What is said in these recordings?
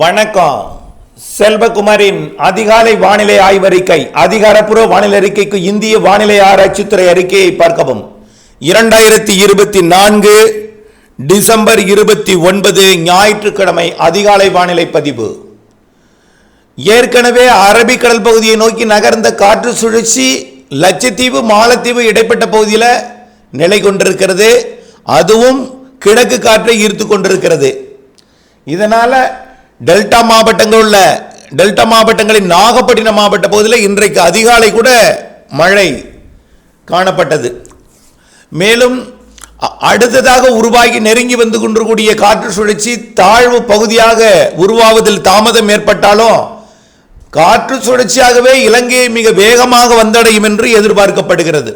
வணக்கம். செல்வகுமாரின் அதிகாலை வானிலை ஆய்வறிக்கை அதிகாரப்பூர்வ வானிலை அறிக்கைக்கு இந்திய வானிலை ஆராய்ச்சித்துறை அறிக்கையை பார்க்கவும். இரண்டாயிரத்தி இருபத்தி நான்கு டிசம்பர் இருபத்தி ஒன்பது ஞாயிற்றுக்கிழமை அதிகாலை வானிலை பதிவு. ஏற்கனவே அரபிக்கடல் பகுதியை நோக்கி நகர்ந்த காற்று சுழற்சி லட்சத்தீவு மாலத்தீவு இடைப்பட்ட பகுதியில் நிலை கொண்டிருக்கிறது. அதுவும் கிழக்கு காற்றை ஈர்த்து கொண்டிருக்கிறது. இதனால் டெல்டா மாவட்டங்கள் உள்ள டெல்டா மாவட்டங்களின் நாகப்பட்டினம் மாவட்ட பகுதியில் இன்றைக்கு அதிகாலை கூட மழை காணப்பட்டது. மேலும் அ- அடுத்ததாக உருவாகி நெருங்கி வந்து கொண்டிருக்கூடிய காற்று சுழற்சி தாழ்வு பகுதியாக உருவாவதில் தாமதம் ஏற்பட்டாலும் காற்று சுழற்சியாகவே இலங்கையை மிக வேகமாக வந்தடையும் என்று எதிர்பார்க்கப்படுகிறது.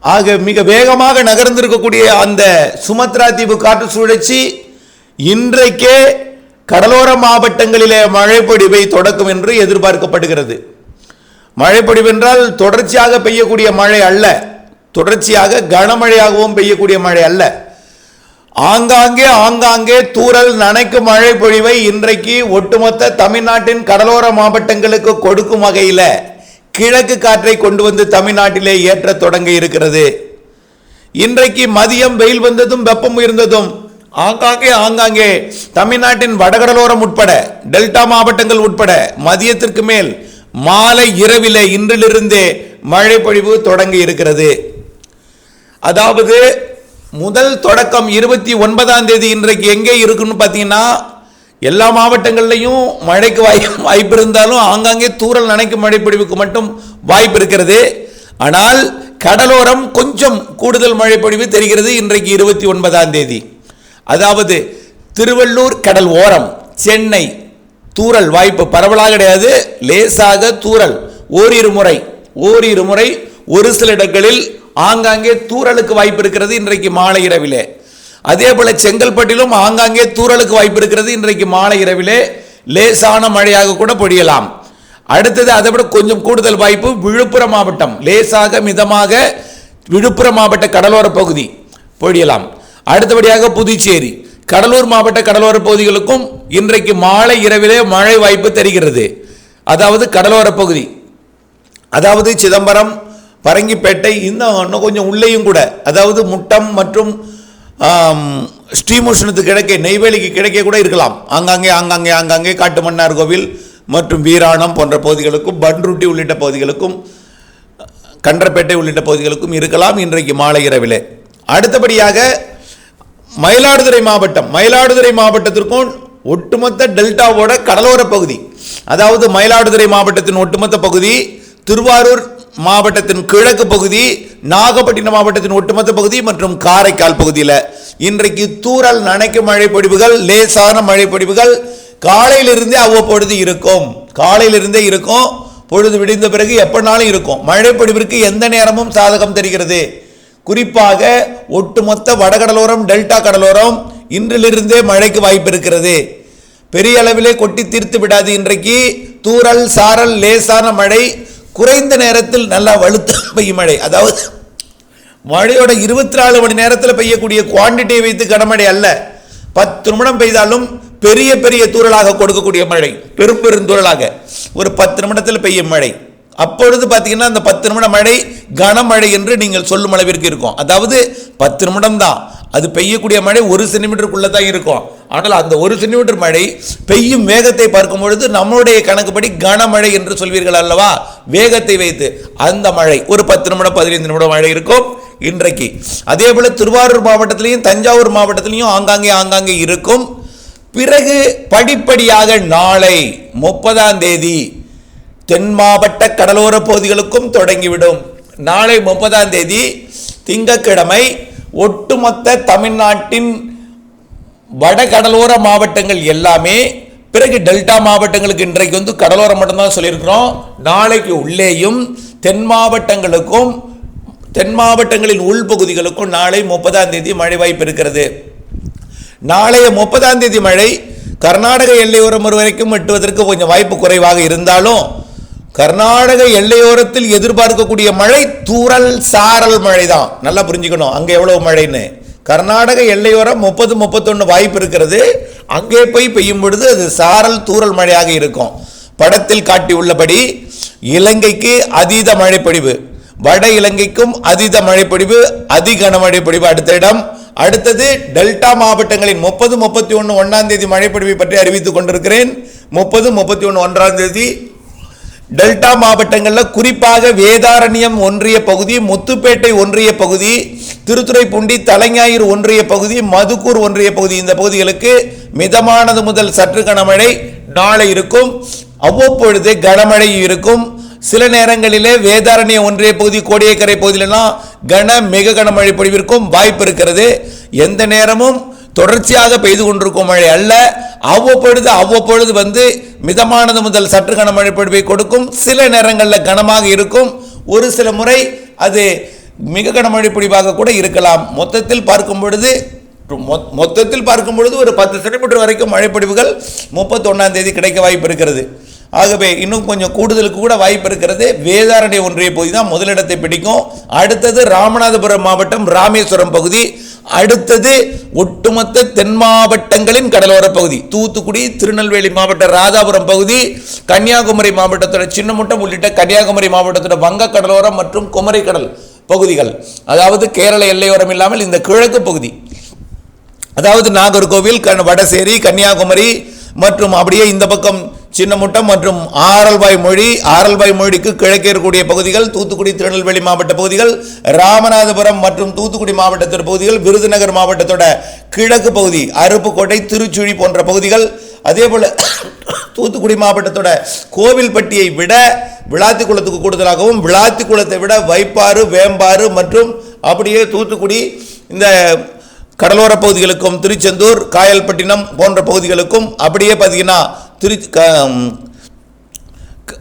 ஆக மிக வேகமாக நகர்ந்திருக்கக்கூடிய அந்த சுமத்ரா தீவு காற்று சுழற்சி இன்றைக்கே கடலோர மாவட்டங்களிலே மழைப்பொழிவை தொடக்கும் என்று எதிர்பார்க்கப்படுகிறது. மழைப்பொடிவு என்றால் தொடர்ச்சியாக பெய்யக்கூடிய மழை அல்ல. தொடர்ச்சியாக கனமழையாகவும் பெய்யக்கூடிய மழை அல்ல. ஆங்காங்கே ஆங்காங்கே தூரல் நனைக்கும் மழை பொழிவை இன்றைக்கு ஒட்டுமொத்த தமிழ்நாட்டின் கடலோர மாவட்டங்களுக்கு கொடுக்கும் வகையில் கிழக்கு காற்றை கொண்டு வந்து தமிழ்நாட்டிலே ஏற்ற தொடங்க இருக்கிறது. இன்றைக்கு மதியம் வெயில் வந்ததும் வெப்பம் உயர்ந்ததும் ஆங்காங்கே ஆங்காங்கே தமிழ்நாட்டின் வடகடலோரம் உட்பட டெல்டா மாவட்டங்கள் உட்பட மதியத்திற்கு மேல் மாலை இரவிலே இன்றிலிருந்தே மழை பொழிவு தொடங்கி இருக்கிறது. அதாவது முதல் தொடக்கம் இருபத்தி ஒன்பதாம் தேதி இன்றைக்கு எங்கே இருக்குன்னு பார்த்தீங்கன்னா எல்லா மாவட்டங்கள்லையும் மழைக்கு வாய் வாய்ப்பு இருந்தாலும் ஆங்காங்கே தூரல் நனைக்கும் மழைப்பொழிவுக்கு மட்டும் வாய்ப்பு இருக்கிறது. ஆனால் கடலோரம் கொஞ்சம் கூடுதல் மழைப்பொழிவு தெரிகிறது இன்றைக்கு இருபத்தி ஒன்பதாம் தேதி. அதாவது திருவள்ளூர் கடல் ஓரம் சென்னை தூரல் வாய்ப்பு பரவலாக கிடையாது. லேசாக தூரல். ஓரிரு முறை ஓரிரு முறை ஒரு சில இடங்களில் ஆங்காங்கே தூரலுக்கு வாய்ப்பு இருக்கிறது இன்றைக்கு மாலை இரவிலே. அதே போல செங்கல்பட்டிலும் ஆங்காங்கே தூரலுக்கு வாய்ப்பு இருக்கிறது இன்றைக்கு மாலை இரவிலே. லேசான மழையாக கூட பொழியலாம். அடுத்தது அதை விட கொஞ்சம் கூடுதல் வாய்ப்பு விழுப்புரம் மாவட்டம். லேசாக மிதமாக விழுப்புரம் மாவட்ட கடலோர பகுதி பொழியலாம். அடுத்தபடியாக புதுச்சேரி. கடலூர் மாவட்ட கடலோர பகுதிகளுக்கும் இன்றைக்கு மாலை இரவிலே மழை வாய்ப்பு தெரிகிறது. அதாவது கடலோர பகுதி. அதாவது சிதம்பரம் பரங்கிப்பேட்டை இன்னும் இன்னும் கொஞ்சம் உள்ளேயும் கூட. அதாவது முட்டம் மற்றும் ஆம், ஸ்ரீமுஷ்ணத்துக்கு நெய்வேலிக்கு கிடைக்க கூட இருக்கலாம். ஆங்காங்கே ஆங்காங்கே ஆங்காங்கே காட்டுமன்னார் கோவில் மற்றும் வீராணம் போன்ற பகுதிகளுக்கும் பன்ருட்டி உள்ளிட்ட பகுதிகளுக்கும் கன்றப்பேட்டை உள்ளிட்ட பகுதிகளுக்கும் இருக்கலாம் இன்றைக்கு மாலை இரவிலே. அடுத்தபடியாக மயிலாடுதுறை மாவட்டம் மயிலாடுதுறை மாவட்டத்திற்கும் ஒட்டுமொத்த டெல்டாவோட கடலோர பகுதி அதாவது மயிலாடுதுறை மாவட்டத்தின் ஒட்டுமொத்த பகுதி திருவாரூர் மாவட்டத்தின் கிழக்கு பகுதி நாகப்பட்டினம் மாவட்டத்தின் ஒட்டுமொத்த பகுதி மற்றும் காரைக்கால் பகுதியில். இன்றைக்கு தூரல் நனைக்கும் மழைப்பொடிவுகள் லேசான மழைப்பொடிவுகள் காலையிலிருந்தே அவ்வப்பொழுது இருக்கும். காலையிலிருந்தே இருக்கும் பொழுது விடிந்த பிறகு எப்பனாலும் இருக்கும். மழைப்பொடிவிற்கு எந்த நேரமும் சாதகம் தெரிகிறது. குறிப்பாக ஒட்டுமொத்த வடகடலோரம் டெல்டா கடலோரம் இன்றிலிருந்தே மழைக்கு வாய்ப்பு இருக்கிறது பெரிய அளவிலே கொட்டி தீர்த்து விடாது இன்றைக்கு. தூறல் சாரல் லேசான மழை குறைந்த நேரத்தில் நல்லா வலுத்த பெய்யும் மழை. அதாவது மழையோட இருபத்தி நாலு மணி நேரத்தில் பெய்யக்கூடிய குவாண்டிட்டியை வைத்து கனமழை அல்ல. பத்து நிமிடம் பெய்தாலும் பெரிய பெரிய தூறலாக கொடுக்கக்கூடிய மழை. பெரும் பெருந்தூறலாக ஒரு பத்து நிமிடத்தில் பெய்யும் மழை. அப்பொழுது பார்த்தீங்கன்னா அந்த பத்து நிமிட மழை கனமழை என்று நீங்கள் சொல்லும் அளவிற்கு இருக்கும். அதாவது பத்து நிமிடம் தான். அது பெய்யக்கூடிய மழை ஒரு சென்டிமீட்டருக்குள்ளே தான் இருக்கும். ஆனால் அந்த ஒரு சென்டிமீட்டர் மழை பெய்யும் வேகத்தை பார்க்கும் பொழுது நம்மளுடைய கணக்குப்படி கனமழை என்று சொல்வீர்கள் அல்லவா? வேகத்தை வைத்து. அந்த மழை ஒரு பத்து நிமிடம் பதினைந்து நிமிடம் மழை இருக்கும் இன்றைக்கு. அதே போல திருவாரூர் மாவட்டத்திலையும் தஞ்சாவூர் மாவட்டத்திலையும் ஆங்காங்கே ஆங்காங்கே இருக்கும். பிறகு படிப்படியாக நாளை முப்பதாம் தேதி தென் மாவட்ட கடலோர பகுதிகளுக்கும் தொடங்கிவிடும். நாளை முப்பதாம் தேதி திங்கட்கிழமை ஒட்டுமொத்த தமிழ்நாட்டின் வட கடலோர மாவட்டங்கள் எல்லாமே பிறகு டெல்டா மாவட்டங்களுக்கு இன்றைக்கு வந்து கடலோரம் மட்டும்தான் சொல்லியிருக்கிறோம். நாளைக்கு உள்ளேயும் தென் மாவட்டங்களுக்கும் தென் மாவட்டங்களின் உள்பகுதிகளுக்கும் நாளை முப்பதாம் தேதி மழை வாய்ப்பு இருக்கிறது. நாளைய முப்பதாம் தேதி மழை கர்நாடக எல்லையோரம் ஒரு வரைக்கும் எட்டுவதற்கு கொஞ்சம் வாய்ப்பு குறைவாக இருந்தாலும் கர்நாடக எல்லையோரத்தில் எதிர்பார்க்கக்கூடிய மழை தூரல் சாரல் மழை தான் நல்லா புரிஞ்சுக்கணும் அங்கே எவ்வளவு மழைன்னு. கர்நாடக எல்லையோரம் முப்பது முப்பத்தொன்று வாய்ப்பு இருக்கிறது. அங்கே போய் பெய்யும் பொழுது அது சாரல் தூரல் மழையாக இருக்கும். படத்தில் காட்டியுள்ளபடி இலங்கைக்கு அதீத மழைப்பொழிவு. வட இலங்கைக்கும் அதீத மழைப்பொழிவு அதி கனமழை அடுத்த இடம். அடுத்தது டெல்டா மாவட்டங்களின் முப்பது முப்பத்தி ஒன்று ஒன்றாம் தேதி மழைப்பொழிவை பற்றி அறிவித்துக் கொண்டிருக்கிறேன். முப்பது முப்பத்தி ஒன்று ஒன்றாம் தேதி டெல்டா மாவட்டங்களில் குறிப்பாக வேதாரண்யம் ஒன்றிய பகுதி முத்துப்பேட்டை ஒன்றிய பகுதி திருத்துறைப்பூண்டி தலைஞாயிறு ஒன்றிய பகுதி மதுக்கூர் ஒன்றிய பகுதி. இந்த பகுதிகளுக்கு மிதமானது முதல் சற்று கனமழை நாளை இருக்கும். அவ்வப்பொழுது கனமழை இருக்கும். சில நேரங்களிலே வேதாரண்ய ஒன்றிய பகுதி கோடியக்கரை பகுதியிலெல்லாம் கன மிக கனமழை பொழிவிற்கும் வாய்ப்பு இருக்கிறது. எந்த நேரமும் தொடர்ச்சியாக பெய்து கொண்டிருக்கும் மழை அல்ல. அவ்வப்பொழுது அவ்வப்பொழுது வந்து மிதமானது முதல் சற்று கனமழை பொழிவை கொடுக்கும். சில நேரங்களில் கனமாக இருக்கும். ஒரு சில முறை அது மிக கனமழை பொழிவாக கூட இருக்கலாம். மொத்தத்தில் பார்க்கும் பொழுது மொத்தத்தில் பார்க்கும் பொழுது ஒரு பத்து சென்டிமீட்டர் வரைக்கும் மழைப்பொழிவுகள் முப்பத்தொன்னாம் தேதி கிடைக்க வாய்ப்பு இருக்கிறது. ஆகவே இன்னும் கொஞ்சம் கூடுதலுக்கு கூட வாய்ப்பு இருக்கிறது. வேதாரண்ய ஒன்றிய பகுதி தான் முதலிடத்தை பிடிக்கும். அடுத்தது ராமநாதபுரம் மாவட்டம் ராமேஸ்வரம் பகுதி. அடுத்தது ஒட்டுமொத்த தென் மாவட்டங்களின் கடலோர பகுதி. தூத்துக்குடி திருநெல்வேலி மாவட்ட ராதாபுரம் பகுதி கன்னியாகுமரி மாவட்டத்தோட சின்னமுட்டம் உள்ளிட்ட கன்னியாகுமரி மாவட்டத்தோட வங்க கடலோரம் மற்றும் குமரி கடல் பகுதிகள். அதாவது கேரள எல்லையோரம் இல்லாமல் இந்த கிழக்கு பகுதி. அதாவது நாகர்கோவில் கண் வடசேரி கன்னியாகுமரி மற்றும் அப்படியே இந்த பக்கம் சின்னமுட்டம் மற்றும் ஆரல்வாய் மொழி ஆரல்வாய் மொழிக்கு கிழக்கே இருக்கக்கூடிய பகுதிகள் தூத்துக்குடி திருநெல்வேலி மாவட்ட பகுதிகள் ராமநாதபுரம் மற்றும் தூத்துக்குடி மாவட்டத்தோட பகுதிகள் விருதுநகர் மாவட்டத்தோட கிழக்கு பகுதி அருப்புக்கோட்டை திருச்சுழி போன்ற பகுதிகள். அதே போல் தூத்துக்குடி மாவட்டத்தோட கோவில்பட்டியை விட விளாத்திக்குளத்துக்கு கூடுதலாகவும் விளாத்திக்குளத்தை விட வைப்பாறு வேம்பாறு மற்றும் அப்படியே தூத்துக்குடி இந்த கடலோர பகுதிகளுக்கும் திருச்செந்தூர் காயல்பட்டினம் போன்ற பகுதிகளுக்கும் அப்படியே பார்த்தீங்கன்னா திரு க- க-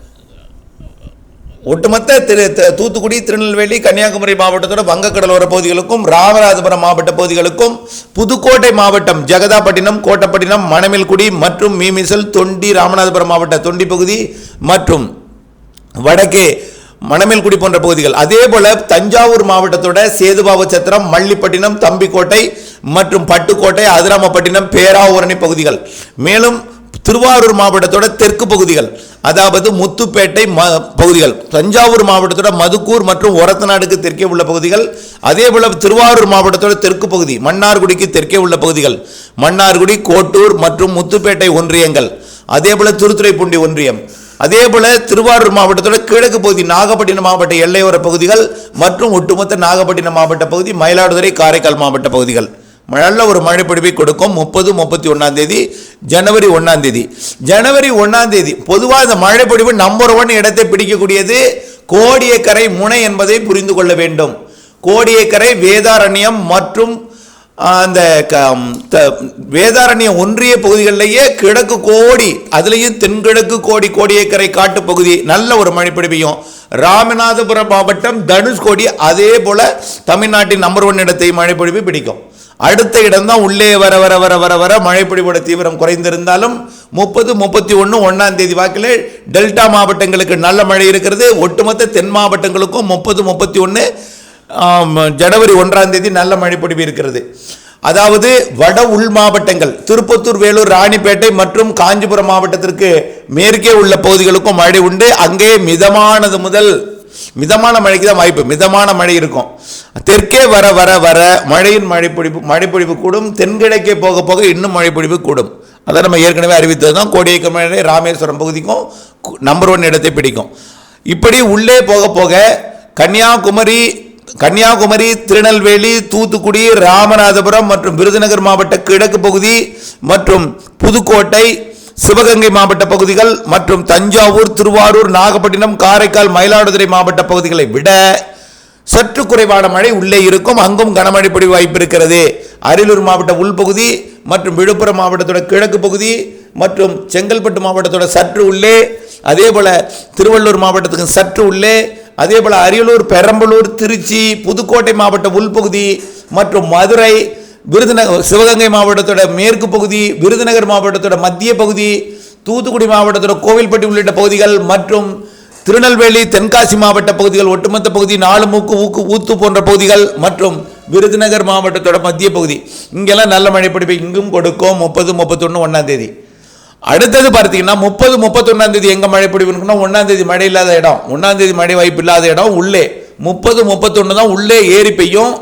ஒட்டுமொத்த திரு த- தூத்துக்குடி திருநெல்வேலி கன்னியாகுமரி மாவட்டத்தோட வங்கக்கடலோர பகுதிகளுக்கும் ராமநாதபுரம் மாவட்ட பகுதிகளுக்கும் புதுக்கோட்டை மாவட்டம் ஜெகதாப்பட்டினம் கோட்டப்பட்டினம் மணமேல்குடி மற்றும் மீமிசல் தொண்டி ராமநாதபுரம் மாவட்ட தொண்டி பகுதி மற்றும் வடக்கே மணமேல்குடி போன்ற பகுதிகள். அதே போல தஞ்சாவூர் மாவட்டத்தோட சேதுபாபு சத்திரம் மல்லிப்பட்டினம் தம்பிக்கோட்டை மற்றும் பட்டுக்கோட்டை அதிராமப்பட்டினம் பேராவூரணி பகுதிகள். மேலும் திருவாரூர் மாவட்டத்தோட தெற்கு பகுதிகள் அதாவது முத்துப்பேட்டை ம பகுதிகள் தஞ்சாவூர் மாவட்டத்தோட மதுக்கூர் மற்றும் ஒரத்தநாடுக்கு தெற்கே உள்ள பகுதிகள் அதே போல திருவாரூர் மாவட்டத்தோட தெற்கு பகுதி மன்னார்குடிக்கு தெற்கே உள்ள பகுதிகள் மன்னார்குடி கோட்டூர் மற்றும் முத்துப்பேட்டை ஒன்றியங்கள் அதே போல் திருத்துறைப்பூண்டி ஒன்றியம் அதே போல திருவாரூர் மாவட்டத்தோட கிழக்கு பகுதி நாகப்பட்டினம் மாவட்ட எல்லையோர பகுதிகள் மற்றும் ஒட்டுமொத்த நாகப்பட்டினம் மாவட்ட பகுதி மயிலாடுதுறை காரைக்கால் மாவட்ட பகுதிகள். நல்ல ஒரு மழைப்பொழிவை கொடுக்கும். முப்பது முப்பத்தி ஒன்றாந்தேதி ஜனவரி ஒன்றாந்தேதி ஜனவரி ஒன்றாந்தேதி பொதுவாக இந்த மழைப்பொழிவு நம்பர் ஒன் இடத்தை பிடிக்கக்கூடியது கோடியக்கரை முனை என்பதை புரிந்து கொள்ள வேண்டும். கோடியக்கரை வேதாரண்யம் மற்றும் அந்த க- வேதாரண்ய ஒன்றிய பகுதிகளிலேயே கிழக்கு கோடி அதுலேயும் தென்கிழக்கு கோடி கோடியக்கரை காட்டு பகுதி நல்ல ஒரு மழை ராமநாதபுரம் மாவட்டம் தனுஷ்கோடி அதே போல் தமிழ்நாட்டின் நம்பர் ஒன் இடத்தை மழைப்பொழிவு பிடிக்கும். அடுத்த இடம் தான் உள்ளே வர வர வர வர வர மழைப்பொழிவோட தீவிரம் குறைந்திருந்தாலும் முப்பது முப்பத்தி ஒன்று ஒன்றாம் தேதி வாக்கில் டெல்டா மாவட்டங்களுக்கு நல்ல மழை இருக்கிறது. ஒட்டுமொத்த தென் மாவட்டங்களுக்கும் முப்பது முப்பத்தி ஒன்று ஜனவரி ஒன்றாம் தேதி நல்ல மழைப்பொழிவு இருக்கிறது. அதாவது வட உள் மாவட்டங்கள் திருப்பத்தூர் வேலூர் ராணிப்பேட்டை மற்றும் காஞ்சிபுரம் மாவட்டத்திற்கு மேற்கே உள்ள பகுதிகளுக்கும் மழை உண்டு. அங்கே மிதமானது முதல் மிதமான மழைக்கு தான் வாய்ப்பு. மிதமான மழை இருக்கும். தெற்கே வர வர வர மழையின் மழைப்பொழிவு மழைப்பொழிவு கூடும். தென்கிழக்கே போக போக இன்னும் மழைப்பொழிவு கூடும். அதை நம்ம ஏற்கனவே அறிவித்தது தான் கோடியக்க மழை ராமேஸ்வரம் பகுதிக்கும் நம்பர் ஒன் இடத்தை பிடிக்கும். இப்படி உள்ளே போக போக கன்னியாகுமரி கன்னியாகுமரி திருநெல்வேலி தூத்துக்குடி ராமநாதபுரம் மற்றும் விருதுநகர் மாவட்ட கிழக்கு பகுதி மற்றும் புதுக்கோட்டை சிவகங்கை மாவட்ட பகுதிகள் மற்றும் தஞ்சாவூர் திருவாரூர் நாகப்பட்டினம் காரைக்கால் மயிலாடுதுறை மாவட்ட பகுதிகளை விட சற்று குறைவான மழை உள்ளே இருக்கும். அங்கும் கனமழை பொழிவு வாய்ப்பு இருக்கிறது. அரியலூர் மாவட்ட உள்பகுதி மற்றும் விழுப்புரம் மாவட்டத்தோட கிழக்கு பகுதி மற்றும் செங்கல்பட்டு மாவட்டத்தோட சற்று உள்ளே அதே போல் திருவள்ளூர் மாவட்டத்துக்கு சற்று உள்ளே அதே போல் அரியலூர் பெரம்பலூர் திருச்சி புதுக்கோட்டை மாவட்ட உள்பகுதி மற்றும் மதுரை விருதுநகர் சிவகங்கை மாவட்டத்தோட மேற்கு பகுதி விருதுநகர் மாவட்டத்தோட மத்திய பகுதி தூத்துக்குடி மாவட்டத்தோட கோவில்பட்டி உள்ளிட்ட பகுதிகள் மற்றும் திருநெல்வேலி தென்காசி மாவட்ட பகுதிகள் ஒட்டுமொத்த பகுதி நாலு மூக்கு ஊக்கு ஊத்து போன்ற பகுதிகள் மற்றும் விருதுநகர் மாவட்டத்தோட மத்திய பகுதி. இங்கெல்லாம் நல்ல மழை பொழிவு இங்கும் கொடுக்கும். முப்பது முப்பத்தொன்று ஒன்றாம் தேதி. அடுத்தது பார்த்தீங்கன்னா முப்பது முப்பத்தொன்னாம் தேதி எங்கே மழை பொழிவுன்னா ஒன்றாம் தேதி மழை இல்லாத இடம். ஒன்றாம் தேதி மழை வாய்ப்பு இல்லாத இடம் உள்ளே. முப்பது முப்பத்தொன்று தான் உள்ளே ஏறி பெய்யும்.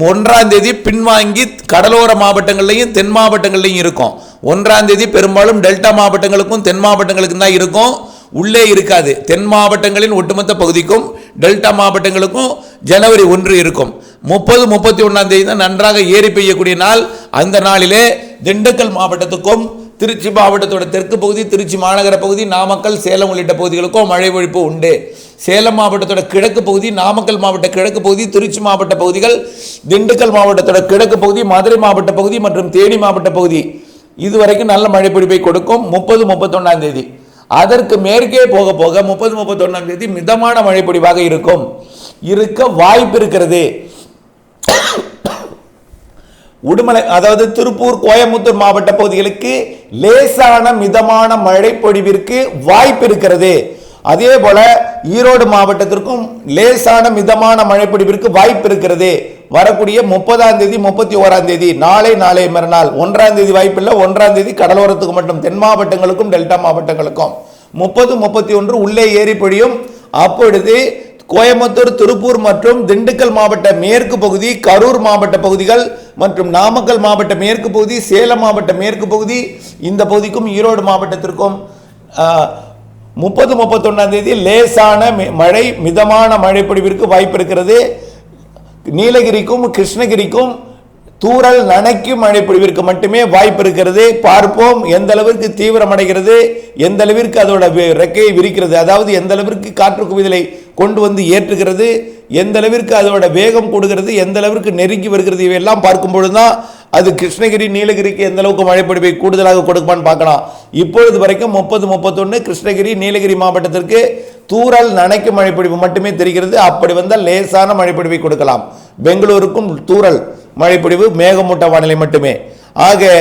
ஒன்றாம் தேதி பின்வாங்கி கடலோர மாவட்டங்கள்லையும் தென் மாவட்டங்கள்லையும் இருக்கும். ஒன்றாம் தேதி பெரும்பாலும் டெல்டா மாவட்டங்களுக்கும் தென் மாவட்டங்களுக்கும் தான் இருக்கும். உள்ளே இருக்காது. தென் மாவட்டங்களின் ஒட்டுமொத்த பகுதிக்கும் டெல்டா மாவட்டங்களுக்கும் ஜனவரி ஒன்று இருக்கும். முப்பது முப்பத்தி ஒன்றாம் தேதி தான் நன்றாக ஏறி பெய்யக்கூடிய நாள். அந்த நாளிலே திண்டுக்கல் மாவட்டத்துக்கும் திருச்சி மாவட்டத்தோட தெற்கு பகுதி திருச்சி மாநகர பகுதி நாமக்கல் சேலம் உள்ளிட்ட பகுதிகளுக்கும் மழை ஒழிப்பு உண்டு. சேலம் மாவட்டத்தோட கிழக்கு பகுதி நாமக்கல் மாவட்ட கிழக்கு பகுதி திருச்சி மாவட்ட பகுதிகள் திண்டுக்கல் மாவட்டத்தோட கிழக்கு பகுதி மதுரை மாவட்ட பகுதி மற்றும் தேனி மாவட்ட பகுதி. இதுவரைக்கும் நல்ல மழை பிடிப்பை கொடுக்கும் முப்பது முப்பத்தொன்னாம் தேதி. அதற்கு மேற்கே போக போக முப்பது முப்பத்தொன்னாம் தேதி மிதமான மழை பிடிவாக இருக்கும். இருக்க வாய்ப்பு இருக்கிறது. உடுமலை அதாவது திருப்பூர் கோயம்புத்தூர் மாவட்ட பகுதிகளுக்கு லேசான மிதமான மழை பொழிவிற்கு வாய்ப்பு இருக்கிறது. அதே போல ஈரோடு மாவட்டத்திற்கும் லேசான மிதமான மழை பொழிவிற்கு வாய்ப்பு இருக்கிறது. வரக்கூடிய முப்பதாம் தேதி முப்பத்தி ஓராம் தேதி நாளை நாளை மறுநாள் ஒன்றாம் தேதி வாய்ப்பில்லை. ஒன்றாம் தேதி கடலோரத்துக்கு மட்டும் தென் மாவட்டங்களுக்கும் டெல்டா மாவட்டங்களுக்கும். முப்பது முப்பத்தி ஒன்று உள்ளே ஏறி பொழியும் அப்பொழுது கோயம்புத்தூர் திருப்பூர் மற்றும் திண்டுக்கல் மாவட்ட மேற்கு பகுதி கரூர் மாவட்ட பகுதிகள் மற்றும் நாமக்கல் மாவட்ட மேற்கு பகுதி சேலம் மாவட்ட மேற்கு பகுதி இந்த பகுதிக்கும் ஈரோடு மாவட்டத்திற்கும் முப்பது முப்பத்தொன்னாம் தேதி லேசான மி- மழை மிதமான மழைப்பொடிவிற்கு வாய்ப்பு இருக்கிறது. நீலகிரிக்கும் கிருஷ்ணகிரிக்கும் தூரல் நனைக்கும் மழைப்பொழிவிற்கு மட்டுமே வாய்ப்பு இருக்கிறது. பார்ப்போம் எந்த அளவிற்கு தீவிரமடைகிறது எந்த அளவிற்கு அதோட ரெக்கையை விரிக்கிறது அதாவது எந்த அளவிற்கு காற்று குவிதலை கொண்டு வந்து ஏற்றுகிறது எந்த அளவிற்கு அதோட வேகம் கொடுக்கிறது எந்த அளவிற்கு நெருங்கி வருகிறது இவையெல்லாம் பார்க்கும் பொழுதுதான் அது கிருஷ்ணகிரி நீலகிரிக்கு எந்த அளவுக்கு மழை பொழிவை கூடுதலாக கொடுக்குமான்னு பார்க்கலாம். இப்பொழுது வரைக்கும் முப்பது முப்பத்தொன்று கிருஷ்ணகிரி நீலகிரி மாவட்டத்திற்கு தூரல் நனைக்கும் மழைப்பொழிவு மட்டுமே தெரிகிறது. அப்படி வந்தால் லேசான மழைப்பொழிவை கொடுக்கலாம். பெங்களூருக்கும் தூரல் மழைப்பொழிவு மேகமூட்ட வானிலை மட்டுமே. ஆக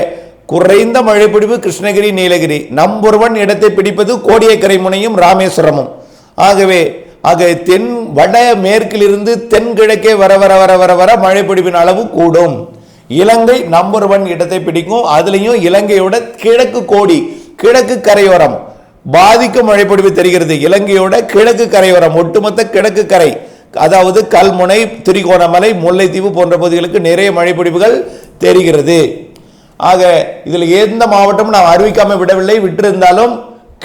குறைந்த மழைப்பொழிவு கிருஷ்ணகிரி நீலகிரி. நம்பொருவன் இடத்தை பிடிப்பது கோடியக்கரை முனையும் ராமேஸ்வரமும். ஆகவே ஆக தென் வட மேற்கிலிருந்து தென்கிழக்கே வர வர வர வர வர மழைப்பொழிவின் அளவு கூடும். இலங்கை நம்பர் ஒன் இடத்தை பிடிக்கும். அதுலேயும் இலங்கையோட கிழக்கு கோடி கிழக்கு கரையோரம். பாதிக்கும் மழைப்பொழிவு தெரிகிறது. இலங்கையோட கிழக்கு கரையோரம் ஒட்டுமொத்த கிழக்கு கரை அதாவது கல்முனை திரிகோணமலை முல்லைத்தீவு போன்ற பகுதிகளுக்கு நிறைய மழைப்பொழிவுகள் தெரிகிறது. ஆக இதில் எந்த மாவட்டமும் நாம் அறிவிக்காமல் விடவில்லை. விட்டிருந்தாலும்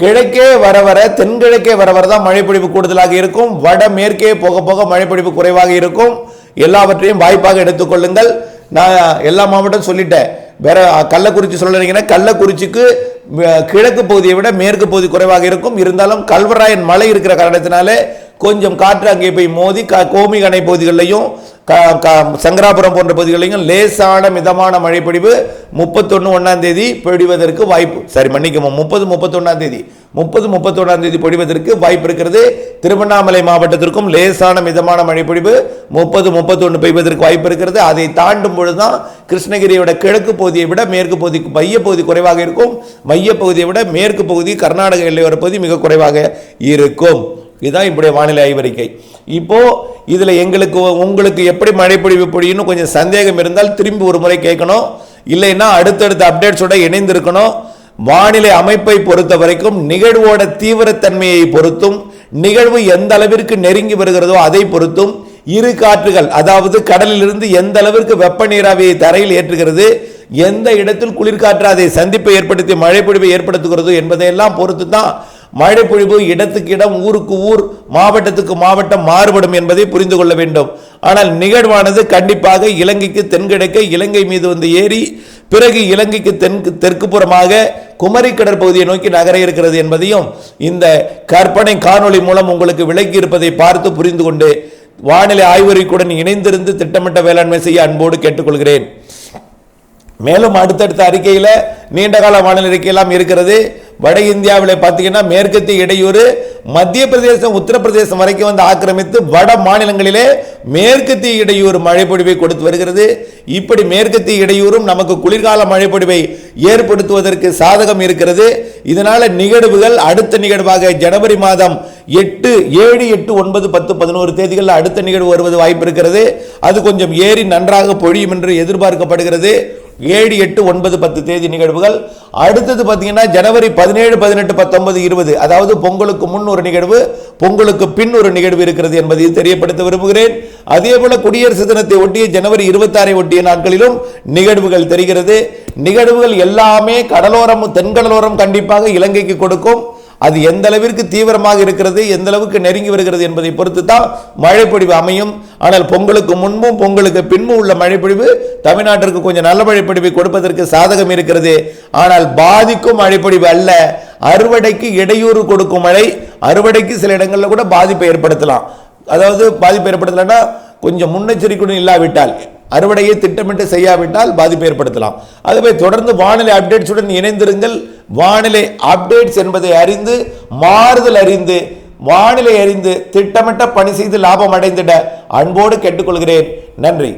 கிழக்கே வர வர தென்கிழக்கே வர வர தான் மழைப்பொழிவு கூடுதலாக இருக்கும். வட மேற்கே போக போக மழைப்பொழிவு குறைவாக இருக்கும். எல்லாவற்றையும் வாய்ப்பாக எடுத்துக்கொள்ளுங்கள் நான் எல்லா மாவட்டம் சொல்லிட்டேன். வேற கள்ளக்குறிச்சி சொல்றீங்கன்னா கள்ளக்குறிச்சிக்கு கிழக்கு பகுதியை விட மேற்கு பகுதி குறைவாக இருக்கும். இருந்தாலும் கல்வராயன் மலை இருக்கிற காரணத்தினாலே கொஞ்சம் காற்று அங்கே போய் மோதி க- கோமி அணை பகுதிகளிலையும் சங்கராபுரம் போன்ற பகுதிகளிலும் லேசான மிதமான மழைப்பொழிவு முப்பத்தொன்று ஒன்றாம் தேதி பொழிவதற்கு வாய்ப்பு சரி மன்னிக்கவும் முப்பது முப்பத்தொன்னாம் தேதி முப்பது முப்பத்தொன்னாம் தேதி பொழிவதற்கு வாய்ப்பு இருக்கிறது. திருவண்ணாமலை மாவட்டத்திற்கும் லேசான மிதமான மழைப்பொழிவு முப்பது முப்பத்தொன்று பெய்வதற்கு வாய்ப்பு இருக்கிறது. அதை தாண்டும் பொழுதுதான் கிருஷ்ணகிரியோட கிழக்கு பகுதியை விட மேற்கு பகுதி மையப்பகுதி பகுதி குறைவாக இருக்கும். மையப்பகுதியை விட மேற்கு பகுதி கர்நாடக எல்லையோர பகுதி மிக குறைவாக இருக்கும். இதுதான் இப்படி வானிலை ஆய்வறிக்கை. இப்போது இதில் எங்களுக்கு உங்களுக்கு எப்படி மழைப்பொழிவு பொழியும்னு கொஞ்சம் சந்தேகம் இருந்தால் திரும்பி ஒரு முறை கேட்கணும். இல்லைன்னா அடுத்தடுத்த அப்டேட்ஸோட இணைந்திருக்கணும். வானிலை அமைப்பை பொறுத்த வரைக்கும் நிகழ்வோட தீவிரத்தன்மையை பொறுத்தும் நிகழ்வு எந்த அளவிற்கு நெருங்கி வருகிறதோ அதை பொறுத்தும் இரு காற்றுகள் அதாவது கடலிலிருந்து எந்த அளவிற்கு வெப்ப நீராவியை தரையில் ஏற்றுகிறது எந்த இடத்தில் குளிர்காற்று அதை சந்திப்பை ஏற்படுத்தி மழைப்பொழிவை ஏற்படுத்துகிறது என்பதையெல்லாம் பொறுத்து தான் மழைப்பொழிவு இடத்துக்கு இடம் ஊருக்கு ஊர் மாவட்டத்துக்கு மாவட்டம் மாறுபடும் என்பதை புரிந்து கொள்ள வேண்டும். ஆனால் நிகழ்வானது கண்டிப்பாக இலங்கைக்கு தென்கிழக்கே இலங்கை மீது வந்து ஏறி பிறகு இலங்கைக்கு தென் தெற்கு புறமாக குமரி கடற்பகுதியை நோக்கி நகர இருக்கிறது என்பதையும் இந்த கற்பனை காணொளி மூலம் உங்களுக்கு விளக்கி இருப்பதை பார்த்து புரிந்து கொண்டு வானிலை ஆய்வறிக்குடன் இணைந்திருந்து திட்டமிட்ட வேளாண்மை செய்ய அன்போடு கேட்டுக்கொள்கிறேன். மேலும் அடுத்தடுத்த அறிக்கையில் நீண்டகால வானிலை அறிக்கையெல்லாம் இருக்கிறது. வட இந்தியாவில் பார்த்தீங்கன்னா மேற்கத்திய இடையூறு மத்திய பிரதேசம் உத்தரப்பிரதேசம் வரைக்கும் வந்து ஆக்கிரமித்து வட மாநிலங்களிலே மேற்கத்திய இடையூறு மழைப்பொழிவை கொடுத்து வருகிறது. இப்படி மேற்கத்திய இடையூறும் நமக்கு குளிர்கால மழைப்பொழிவை ஏற்படுத்துவதற்கு சாதகம் இருக்கிறது. இதனால நிகழ்வுகள் அடுத்த நிகழ்வாக ஜனவரி மாதம் எட்டு ஏழு எட்டு ஒன்பது பத்து பதினோரு தேதிகளில் அடுத்த நிகழ்வு வருவது வாய்ப்பு இருக்கிறது. அது கொஞ்சம் ஏறி நன்றாக பொழியும் என்று எதிர்பார்க்கப்படுகிறது. ஏழு எட்டு ஒன்பது பத்து தேதி நிகழ்வுகள். அடுத்தது பார்த்தீங்கன்னா ஜனவரி பதினேழு பதினெட்டு பத்தொன்பது இருபது. அதாவது பொங்கலுக்கு முன் ஒரு நிகழ்வு பொங்கலுக்கு பின் ஒரு நிகழ்வு இருக்கிறது என்பதை தெரியப்படுத்த விரும்புகிறேன். அதே போல குடியரசு தினத்தை ஒட்டிய ஜனவரி இருபத்தாறை ஒட்டிய நாட்களிலும் நிகழ்வுகள் தெரிகிறது. நிகழ்வுகள் எல்லாமே கடலோரம் தென்கடலோரம் கண்டிப்பாக இலங்கைக்கு கொடுக்கும். அது எந்த அளவிற்கு தீவிரமாக இருக்கிறது எந்த அளவுக்கு நெருங்கி வருகிறது என்பதை பொறுத்து தான் மழைப்பொழிவு அமையும். ஆனால் பொங்கலுக்கு முன்பும் பொங்கலுக்கு பின்பும் உள்ள மழைப்பொழிவு தமிழ்நாட்டிற்கு கொஞ்சம் நல்ல மழைப்பொழிவை கொடுப்பதற்கு சாதகம் இருக்கிறது. ஆனால் பாதிக்கும் மழைப்பொழிவு அல்ல. அறுவடைக்கு இடையூறு கொடுக்கும் மழை அறுவடைக்கு சில இடங்களில் கூட பாதிப்பை ஏற்படுத்தலாம். அதாவது பாதிப்பு ஏற்படுத்தலைன்னா கொஞ்சம் முன்னெச்சரிக்கையுடன் இல்லாவிட்டால் அறுவடையை திட்டமிட்டு செய்யாவிட்டால் பாதிப்பு ஏற்படுத்தலாம். அதுவே தொடர்ந்து வானிலை அப்டேட்ஸுடன் இணைந்திருங்கள். வானிலை அப்டேட்ஸ் என்பதை அறிந்து மாறுதல் அறிந்து வானிலை அறிந்து திட்டமிட்ட பணி செய்து லாபம் அடைந்திட அன்போடு கேட்டுக்கொள்கிறேன். நன்றி.